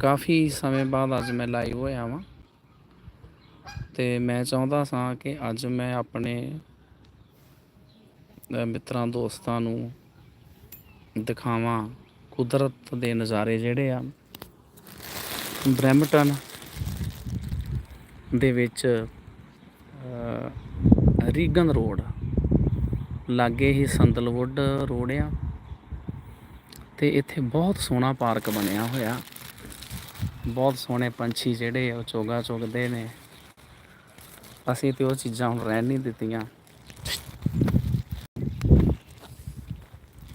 ਕਾਫੀ ਸਮੇਂ ਬਾਅਦ ਅੱਜ ਮੈਂ ਲਾਈਵ ਹੋਇਆ ਵਾਂ। ਤੇ ਮੈਂ ਚਾਹੁੰਦਾ ਸਾਂ ਕਿ ਅੱਜ ਮੈਂ ਆਪਣੇ ਮਿੱਤਰਾਂ, ਦੋਸਤਾਂ ਨੂੰ ਦਿਖਾਵਾਂ ਕੁਦਰਤ ਦੇ ਨਜ਼ਾਰੇ ਜਿਹੜੇ ਆ ਬ੍ਰੈਂਪਟਨ ਦੇ ਵਿੱਚ ਰੀਗਨ ਰੋਡ, ਲਾਗੇ ਹੀ ਸੰਦਲਵੁੱਡ ਰੋਡ ਆ। ਤੇ ਇੱਥੇ ਬਹੁਤ ਸੋਹਣਾ ਪਾਰਕ ਬਣਿਆ ਹੋਇਆ। ਬਹੁਤ ਸੋਹਣੇ ਪੰਛੀ ਜਿਹੜੇ ਉਹ ਚੋਗਾ ਚੁਗਦੇ ਨੇ। ਅਸੀਂ ਤੇ ਉਹ ਚੀਜ਼ਾਂ ਹੁਣ ਰਹਿਣ ਨਹੀਂ ਦਿੱਤੀਆਂ।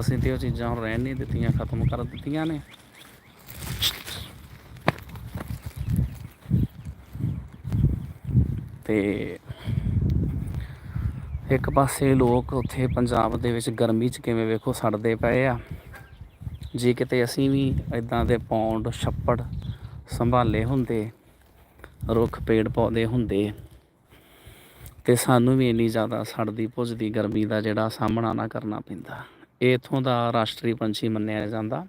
ਅਸੀਂ ਤੇ ਉਹ ਚੀਜ਼ਾਂ ਹੁਣ ਰਹਿਣ ਨਹੀਂ ਦਿੱਤੀਆਂ, ਖਤਮ ਕਰ ਦਿੱਤੀਆਂ ਨੇ। ਤੇ ਇੱਕ ਪਾਸੇ ਲੋਕ ਉੱਥੇ ਪੰਜਾਬ ਦੇ ਵਿੱਚ ਗਰਮੀ 'ਚ ਕਿਵੇਂ ਵੇਖੋ, ਸੜਦੇ ਪਏ ਆ। ਜੇ ਕਿਤੇ ਅਸੀਂ ਵੀ ਇਦਾਂ ਦੇ ਪੌਂਡ, ਛੱਪੜ ਸੰਭਾਲੇ ਹੁੰਦੇ, ਰੁੱਖ ਪੇੜ ਪੌਦੇ ਹੁੰਦੇ ਤੇ ਸਾਨੂੰ ਵੀ ਇੰਨੀ ਜ਼ਿਆਦਾ ਸੜਦੀ ਭੁੱਜਦੀ ਗਰਮੀ ਦਾ ਜਿਹੜਾ ਸਾਹਮਣਾ ਨਾ ਕਰਨਾ ਪੈਂਦਾ। ਇਹ ਇਥੋਂ ਦਾ ਰਾਸ਼ਟਰੀ ਪੰਛੀ ਮੰਨਿਆ ਜਾਂਦਾ।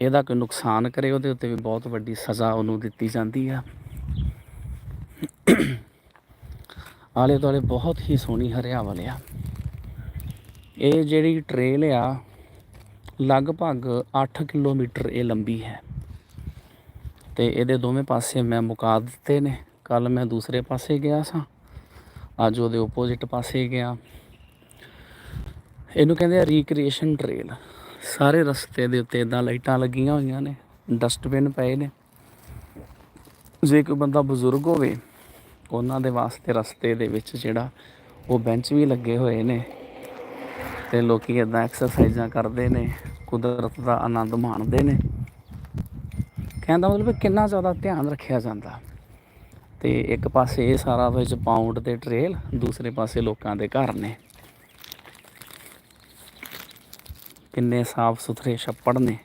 ਇਹਦਾ ਕੋਈ ਨੁਕਸਾਨ ਕਰੇ, ਉਹਦੇ ਉੱਤੇ ਵੀ ਬਹੁਤ ਵੱਡੀ ਸਜ਼ਾ ਉਹਨੂੰ ਦਿੱਤੀ ਜਾਂਦੀ ਆ। ਆਲੇ ਦੁਆਲੇ ਬਹੁਤ ਹੀ ਸੋਹਣੀ ਹਰਿਆਵਲ ਆ। ਇਹ ਜਿਹੜੀ ਟ੍ਰੇਲ ਆ ਲਗਭਗ 8 ਕਿਲੋਮੀਟਰ ਇਹ ਲੰਬੀ ਹੈ। ਤੇ ਇਹਦੇ ਦੋਵੇਂ ਪਾਸੇ ਮੈਂ ਮੁਕਾ ਦਿੱਤੇ ਨੇ। ਕੱਲ ਮੈਂ ਦੂਸਰੇ ਪਾਸੇ ਗਿਆ ਸਾਂ। ਅੱਜ ਉਹਦੇ ਆਪੋਜ਼ਿਟ ਪਾਸੇ ਗਿਆ। ਇਹਨੂੰ ਕਹਿੰਦੇ ਆ ਰੀਕ੍ਰੀਏਸ਼ਨ ਟ੍ਰੇਲ ਸਾਰੇ ਰਸਤੇ ਦੇ ਉੱਤੇ ਇਦਾਂ ਲਾਈਟਾਂ ਲੱਗੀਆਂ ਹੋਈਆਂ ਨੇ। ਡਸਟਬਿਨ ਪਏ ਨੇ। ਜੇ ਕੋਈ ਬੰਦਾ ਬਜ਼ੁਰਗ ਹੋਵੇ, ਉਹਨਾਂ ਦੇ ਵਾਸਤੇ ਰਸਤੇ ਦੇ ਵਿੱਚ ਜਿਹੜਾ ਉਹ ਬੈਂਚ ਵੀ ਲੱਗੇ ਹੋਏ ਨੇ। ਤੇ ਲੋਕੀ ਇਦਾਂ ਐਕਸਰਸਾਈਜ਼ਾਂ ਕਰਦੇ ਨੇ, ਕੁਦਰਤ ਦਾ ਆਨੰਦ ਮਾਣਦੇ ਨੇ। ਕਹਿੰਦਾ ਮਤਲਬ ਕਿੰਨਾ ਜ਼ਿਆਦਾ ਧਿਆਨ ਰੱਖਿਆ ਜਾਂਦਾ। ਤੇ ਇੱਕ ਪਾਸੇ ਇਹ ਸਾਰਾ ਵਿੱਚ ਪਾਉਂਡ ਤੇ ਟ੍ਰੇਲ ਦੂਸਰੇ ਪਾਸੇ ਲੋਕਾਂ ਦੇ ਘਰ ਨੇ। ਕਿੰਨੇ ਸਾਫ਼ ਸੁਥਰੇ ਛੱਪੜ ਨੇ।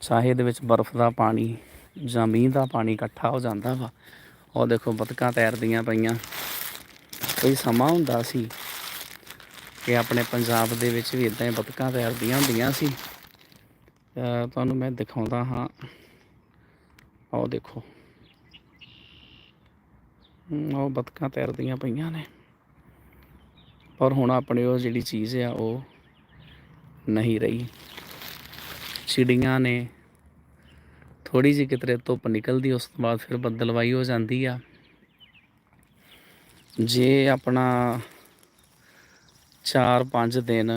ਚਾਹੇ ਦੇ ਵਿੱਚ ਬਰਫ਼ ਦਾ ਪਾਣੀ ਜਾਂ ਮੀਂਹ ਦਾ ਪਾਣੀ ਇਕੱਠਾ ਹੋ ਜਾਂਦਾ ਵਾ, ਉਹ ਦੇਖੋ ਬਤਕਾਂ ਤੈਰਦੀਆਂ ਪਈਆਂ। ਕੋਈ ਸਮਾਂ ਹੁੰਦਾ ਸੀ ਕਿ ਆਪਣੇ ਪੰਜਾਬ ਦੇ ਵਿੱਚ ਵੀ ਇਦਾਂ ਹੀ ਬਤਕਾਂ ਤੈਰਦੀਆਂ ਹੁੰਦੀਆਂ ਸੀ। ਤੁਹਾਨੂੰ ਮੈਂ ਦਿਖਾਉਂਦਾ ਹਾਂ। ਆਓ ਦੇਖੋ। ਉਹ ਬਤਕਾਂ ਤੈਰਦੀਆਂ ਪਈਆਂ ਨੇ। ਪਰ ਹੁਣ ਆਪਣੇ ਉਹ ਜਿਹੜੀ ਚੀਜ਼ ਆ, ਉਹ ਨਹੀਂ ਰਹੀ। ਚਿੜੀਆਂ ਨੇ ਥੋੜੀ ਜਿਹੀ ਕਿਤੇ ਧੁੱਪ ਨਿਕਲਦੀ, ਉਸ ਤੋਂ ਬਾਅਦ ਫਿਰ ਬੱਦਲਵਾਈ ਹੋ ਜਾਂਦੀ ਆ। ਜੇ ਆਪਣਾ 4-5 ਦਿਨ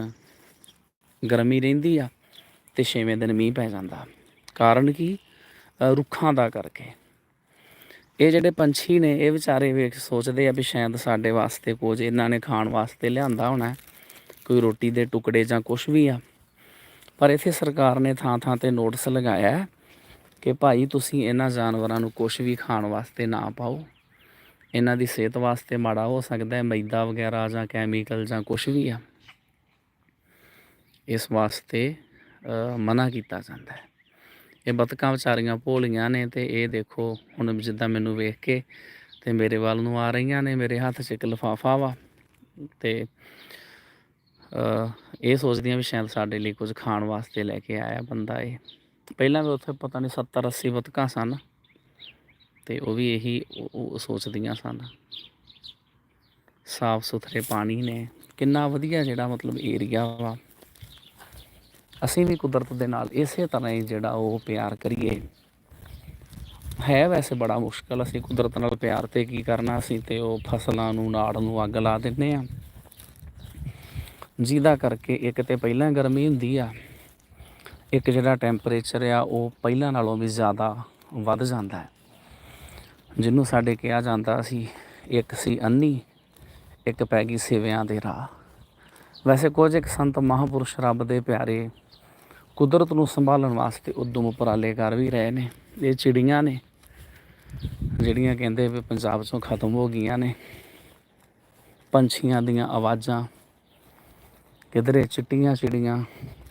ਗਰਮੀ ਰਹਿੰਦੀ ਆ ਤੇ 6ਵੇਂ ਦਿਨ ਮੀਂਹ ਪੈ ਜਾਂਦਾ। ਕਾਰਨ ਕੀ? ਰੁੱਖਾਂ ਦਾ ਕਰਕੇ। ਇਹ ਜਿਹੜੇ ਪੰਛੀ ਨੇ, ਇਹ ਵਿਚਾਰੇ ਵੇਖ ਸੋਚਦੇ ਆ ਵੀ ਸ਼ਾਇਦ ਸਾਡੇ ਵਾਸਤੇ ਕੁਝ, ਇਹਨਾਂ ਨੇ ਖਾਣ ਵਾਸਤੇ ਲਿਆਂਦਾ ਹੋਣਾ ਕੋਈ ਰੋਟੀ ਦੇ ਟੁਕੜੇ ਜਾਂ ਕੁਝ ਵੀ ਆ। ਪਰ ਇੱਥੇ ਸਰਕਾਰ ਨੇ ਥਾਂ ਥਾਂ ਤੇ ਨੋਟਿਸ ਲਗਾਇਆ ਕਿ ਭਾਈ ਤੁਸੀਂ ਇਹਨਾਂ ਜਾਨਵਰਾਂ ਨੂੰ ਕੁਝ ਵੀ ਖਾਣ ਵਾਸਤੇ ਨਾ ਪਾਓ। ਇਹਨਾਂ ਦੀ ਸਿਹਤ ਵਾਸਤੇ ਮਾੜਾ ਹੋ ਸਕਦਾ ਹੈ, ਮੈਦਾ ਵਗੈਰਾ ਜਾਂ ਕੈਮੀਕਲ ਜਾਂ ਕੁਝ ਵੀ ਆ। ਇਸ ਵਾਸਤੇ ਮਨਾ ਕੀਤਾ ਜਾਂਦਾ ਹੈ। ਇਹ ਬਤਕਾਂ ਵਿਚਾਰੀਆਂ ਭੋਲੀਆਂ ਨੇ ਤੇ ਇਹ ਦੇਖੋ, ਹੁਣ ਜਿੱਦਾਂ ਮੈਨੂੰ ਵੇਖ ਕੇ ਤੇ ਮੇਰੇ ਵੱਲ ਨੂੰ ਆ ਰਹੀਆਂ ਨੇ, ਮੇਰੇ ਹੱਥ 'ਚ ਇੱਕ ਲਿਫਾਫਾ ਵਾ ਤੇ ਇਹ ਸੋਚਦੀਆਂ ਵੀ ਸ਼ਾਇਦ ਸਾਡੇ ਲਈ ਕੁਝ ਖਾਣ ਵਾਸਤੇ ਲੈ ਕੇ ਆਇਆ ਬੰਦਾ ਇਹ। ਪਹਿਲਾਂ ਵੀ ਉੱਥੇ ਪਤਾ ਨਹੀਂ 70 80 ਬਤਕਾਂ ਸਨ। ਤੇ ਉਹ ਵੀ ਇਹੀ ਉਹ- ਸੋਚਦੀਆਂ ਸਨ। ਸਾਫ਼ ਸੁਥਰੇ ਪਾਣੀ ਨੇ। ਕਿੰਨਾ ਵਧੀਆ ਜਿਹੜਾ ਮਤਲਬ ਏਰੀਆ ਵਾ। ਅਸੀਂ ਵੀ ਕੁਦਰਤ ਦੇ ਨਾਲ ਇਸੇ ਤਰ੍ਹਾਂ ਹੀ ਜਿਹੜਾ ਉਹ ਪਿਆਰ ਕਰੀਏ। ਹੈ ਵੈਸੇ ਬੜਾ ਮੁਸ਼ਕਲ, ਅਸੀਂ ਕੁਦਰਤ ਨਾਲ ਪਿਆਰ ਤੇ ਕੀ ਕਰਨਾ, ਅਸੀਂ ਤੇ ਉਹ ਫਸਲਾਂ ਨੂੰ, ਨਾੜ ਨੂੰ ਅੱਗ ਲਾ ਦਿੰਨੇ ਆ ਜਿਹਦਾ ਕਰਕੇ ਇੱਕ ਤੇ ਪਹਿਲਾਂ ਗਰਮੀ ਹੁੰਦੀ ਆ, ਇੱਕ ਜਿਹੜਾ ਟੈਂਪਰੇਚਰ ਆ, ਉਹ ਪਹਿਲਾਂ ਨਾਲੋਂ ਵੀ ਜ਼ਿਆਦਾ ਵੱਧ ਜਾਂਦਾ ਹੈ। ਜਿਹਨੂੰ ਸਾਡੇ ਕਿਹਾ ਜਾਂਦਾ ਸੀ, ਇੱਕ ਸੀ ਅੰਨੀ, ਇੱਕ ਪੈ ਗਈ ਸੇਵਿਆਂ ਦੇ ਰਾਹ। ਵੈਸੇ ਕੁਝ ਇੱਕ ਸੰਤ ਮਹਾਪੁਰਸ਼ ਰੱਬ ਦੇ ਪਿਆਰੇ ਕੁਦਰਤ ਨੂੰ ਸੰਭਾਲਣ ਵਾਸਤੇ ਉਦਮ ਉਪਰਾਲੇ ਕਰ ਵੀ ਰਹੇ ਨੇ। ਇਹ ਚਿੜੀਆਂ ਨੇ, ਜਿਹੜੀਆਂ ਕਹਿੰਦੇ ਵੀ ਪੰਜਾਬ 'ਚੋਂ ਖਤਮ ਹੋ ਗਈਆਂ ਨੇ। ਪੰਛੀਆਂ ਦੀਆਂ ਆਵਾਜ਼ਾਂ, ਕਿਧਰੇ ਚਿੱਟੀਆਂ ਚਿੜੀਆਂ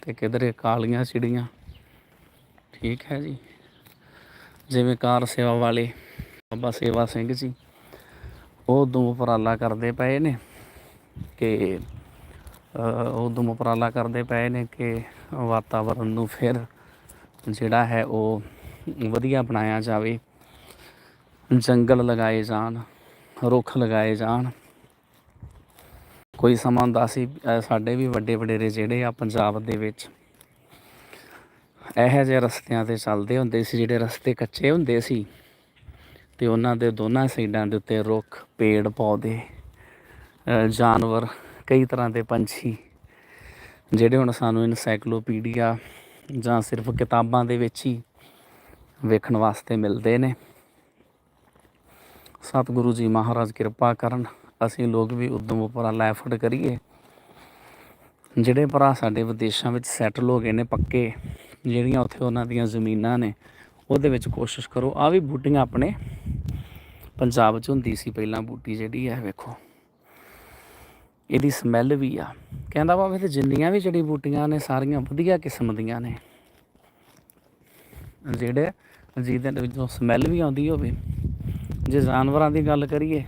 ਤੇ ਕਿਧਰੇ ਕਾਲੀਆਂ ਚਿੜੀਆਂ। ਠੀਕ ਹੈ ਜੀ। ਜਿਵੇਂ ਕਾਰ ਸੇਵਾ ਵਾਲੇ ਬਾਬਾ ਸੇਵਾ ਸਿੰਘ ਜੀ, ਉਹ ਉਦਮ ਉਪਰਾਲਾ ਕਰਦੇ ਪਏ ਨੇ ਕਿ ਉਹ ਉਦਮ ਉਪਰਾਲਾ ਕਰਦੇ ਪਏ ਨੇ ਕਿ ਵਾਤਾਵਰਨ ਨੂੰ ਫਿਰ ਜਿਹੜਾ ਹੈ ਉਹ ਵਧੀਆ ਬਣਾਇਆ ਜਾਵੇ, ਜੰਗਲ ਲਗਾਏ ਜਾਣ, ਰੁੱਖ ਲਗਾਏ ਜਾਣ। ਕੋਈ ਸਮਾਂ ਹੁੰਦਾ ਸੀ ਸਾਡੇ ਵੀ ਵੱਡੇ ਵਡੇਰੇ ਜਿਹੜੇ ਆ ਪੰਜਾਬ ਦੇ ਵਿੱਚ, ਇਹੋ ਜਿਹੇ ਰਸਤਿਆਂ ਤੇ ਚੱਲਦੇ ਹੁੰਦੇ ਸੀ, ਜਿਹੜੇ ਰਸਤੇ ਕੱਚੇ ਹੁੰਦੇ ਸੀ। ਤੇ ਉਹਨਾਂ ਦੇ ਦੋਨਾਂ ਸਾਈਡਾਂ ਦੇ ਉੱਤੇ ਰੁੱਖ, ਪੇੜ, ਪੌਦੇ ਜਾਨਵਰ, ਕਈ ਤਰ੍ਹਾਂ ਦੇ ਪੰਛੀ, ਜਿਹੜੇ ਹੁਣ ਸਾਨੂੰ ਇਨਸਾਈਕਲੋਪੀਡੀਆ ਜਾਂ ਸਿਰਫ ਕਿਤਾਬਾਂ ਦੇ ਵਿੱਚ ਹੀ ਵੇਖਣ ਵਾਸਤੇ ਮਿਲਦੇ ਨੇ। ਸਤਿਗੁਰੂ ਜੀ ਮਹਾਰਾਜ ਕਿਰਪਾ ਕਰਨ, ਅਸੀਂ ਲੋਕ ਵੀ ਉਦਮ ਉਪਰਾਲਾ ਐਫਰਟ ਕਰੀਏ। ਜਿਹੜੇ ਭਰਾ ਸਾਡੇ ਵਿਦੇਸ਼ਾਂ ਵਿੱਚ ਸੈਟਲ ਹੋ ਗਏ ਨੇ ਪੱਕੇ, ਜਿਹੜੀਆਂ ਉੱਥੇ ਉਹਨਾਂ ਦੀਆਂ ਜ਼ਮੀਨਾਂ ਨੇ, ਉਹਦੇ ਵਿੱਚ ਕੋਸ਼ਿਸ਼ ਕਰੋ ਆ ਵੀ ਬੂਟੀਆਂ ਆਪਣੇ ਪੰਜਾਬ 'ਚ ਹੁੰਦੀ ਸੀ ਪਹਿਲਾਂ ਬੂਟੀ ਜਿਹੜੀ ਹੈ ਵੇਖੋ। ਇਹਦੀ ਸਮੈਲ ਵੀ ਆ। ਕਹਿੰਦਾ ਬਾਬੇ ਤੇ ਜਿੰਨੀਆਂ ਵੀ ਜੜੀ ਬੂਟੀਆਂ ਨੇ, ਸਾਰੀਆਂ ਵਧੀਆ ਕਿਸਮ ਦੀਆਂ ਨੇ। ਜਿਹੜੇ ਜਿਹਦੇ ਵਿੱਚੋਂ ਸਮੈਲ ਵੀ ਆਉਂਦੀ ਹੋਵੇ, ਜੇ ਜਾਨਵਰਾਂ ਦੀ ਗੱਲ ਕਰੀਏ,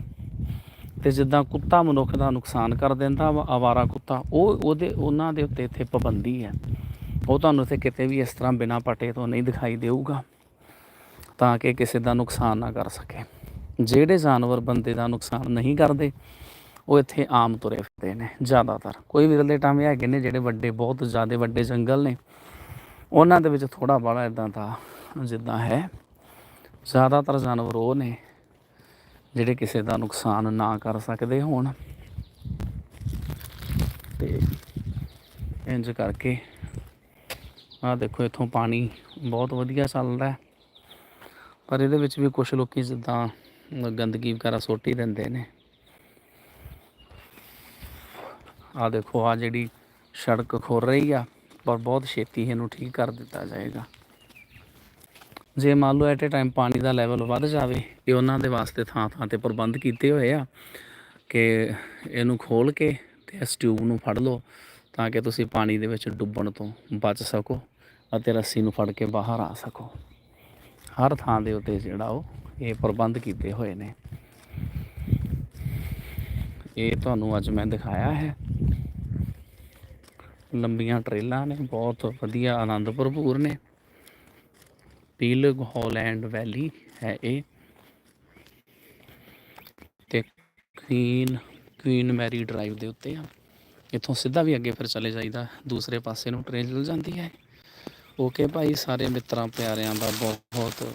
ਤੇ ਜਿੱਦਾਂ ਕੁੱਤਾ ਮਨੁੱਖ ਦਾ ਨੁਕਸਾਨ ਕਰ ਦਿੰਦਾ ਵਾ, ਆਵਾਰਾ ਕੁੱਤਾ, ਉਹ ਉਹਦੇ, ਉਹਨਾਂ ਦੇ ਉੱਤੇ ਇੱਥੇ ਪਾਬੰਦੀ ਹੈ ਉਹ ਤੁਹਾਨੂੰ ਇੱਥੇ ਕਿਤੇ ਵੀ ਇਸ ਤਰ੍ਹਾਂ ਬਿਨਾਂ ਪਟੇ ਤੋਂ ਨਹੀਂ ਦਿਖਾਈ ਦੇਊਗਾ, ਤਾਂ ਕਿ ਕਿਸੇ ਦਾ ਨੁਕਸਾਨ ਨਾ ਕਰ ਸਕੇ। ਜਿਹੜੇ ਜਾਨਵਰ ਬੰਦੇ ਦਾ ਨੁਕਸਾਨ ਨਹੀਂ ਕਰਦੇ, ਉਹ ਇੱਥੇ ਆਮ ਤੁਰੇ ਫਿਰਦੇ ਨੇ, ਜ਼ਿਆਦਾਤਰ। ਕੋਈ ਵਿਰਲੇ ਟਾਵੇਂ ਹੈਗੇ ਨੇ ਜਿਹੜੇ ਵੱਡੇ, ਬਹੁਤ ਜ਼ਿਆਦਾ ਵੱਡੇ ਜੰਗਲ ਨੇ, ਉਹਨਾਂ ਦੇ ਵਿੱਚ ਥੋੜਾ ਬੜਾ ਇਦਾਂ ਦਾ ਜਿੱਦਾਂ ਹੈ। ਜ਼ਿਆਦਾਤਰ ਜਾਨਵਰ ਉਹ ਨੇ ਜਿਹੜੇ ਕਿਸੇ ਦਾ ਨੁਕਸਾਨ ਨਾ ਕਰ ਸਕਦੇ ਹੋਣ। ਤੇ ਇੰਜ ਕਰਕੇ ਆਹ ਦੇਖੋ, ਇੱਥੋਂ ਪਾਣੀ ਬਹੁਤ ਵਧੀਆ ਚੱਲਦਾ ਪਰ ਇਹਦੇ ਵਿੱਚ ਵੀ ਕੁਝ ਲੋਕੀ ਜਿੱਦਾਂ ਗੰਦਗੀ ਵਗੈਰਾ ਸੁੱਟ ਹੀ ਦਿੰਦੇ ਨੇ। ਆ ਦੇਖੋ ਆ ਜਿਹੜੀ ਸੜਕ ਖੁਰ ਰਹੀ ਆ, ਪਰ ਬਹੁਤ ਛੇਤੀ ਇਹਨੂੰ ਠੀਕ ਕਰ ਦਿੱਤਾ ਜਾਏਗਾ। ਜੇ ਮੰਨ ਲਓ ਐਟ ਅ ਟਾਈਮ ਪਾਣੀ ਦਾ ਲੈਵਲ ਵੱਧ ਜਾਵੇ ਇਹ ਉਹਨਾਂ ਦੇ ਵਾਸਤੇ ਥਾਂ ਥਾਂ ਤੇ ਪ੍ਰਬੰਧ ਕੀਤੇ ਹੋਏ ਆ ਕਿ ਇਹਨੂੰ ਖੋਲ ਕੇ ਤੇ ਇਸ ਟਿਊਬ ਨੂੰ ਫੜ ਲਓ, ਤਾਂ ਕਿ ਤੁਸੀਂ ਪਾਣੀ ਦੇ ਵਿੱਚ ਡੁੱਬਣ ਤੋਂ ਬਚ ਸਕੋ ਅਤੇ ਰੱਸੀ ਨੂੰ ਫੜ ਕੇ ਬਾਹਰ ਆ ਸਕੋ। ਹਰ ਥਾਂ ਦੇ ਉੱਤੇ ਜਿਹੜਾ ਉਹ ਇਹ ਪ੍ਰਬੰਧ ਕੀਤੇ ਹੋਏ ਨੇ। ਇਹ ਤੁਹਾਨੂੰ ਅੱਜ ਮੈਂ ਦਿਖਾਇਆ ਹੈ। ਲੰਬੀਆਂ ਟਰੇਲਾਂ ਨੇ, ਬਹੁਤ ਵਧੀਆ, ਆਨੰਦ ਭਰਪੂਰ ਨੇ। ਪੀਲ ਹੌਲੈਂਡ ਵੈਲੀ ਹੈ ਇਹ। ਤੇ ਕੁਈਨ ਕੁਈਨ ਮੈਰੀ ਡਰਾਈਵ ਦੇ ਉੱਤੇ ਆ। ਇੱਥੋਂ ਸਿੱਧਾ ਵੀ ਅੱਗੇ ਫਿਰ ਚਲੇ ਜਾਈਦਾ। ਦੂਸਰੇ ਪਾਸੇ ਨੂੰ ਟ੍ਰੇਨ ਚਲ ਜਾਂਦੀ ਹੈ। ਓਕੇ ਭਾਈ, ਸਾਰੇ ਮਿੱਤਰਾਂ, ਪਿਆਰਿਆਂ ਦਾ ਬਹੁਤ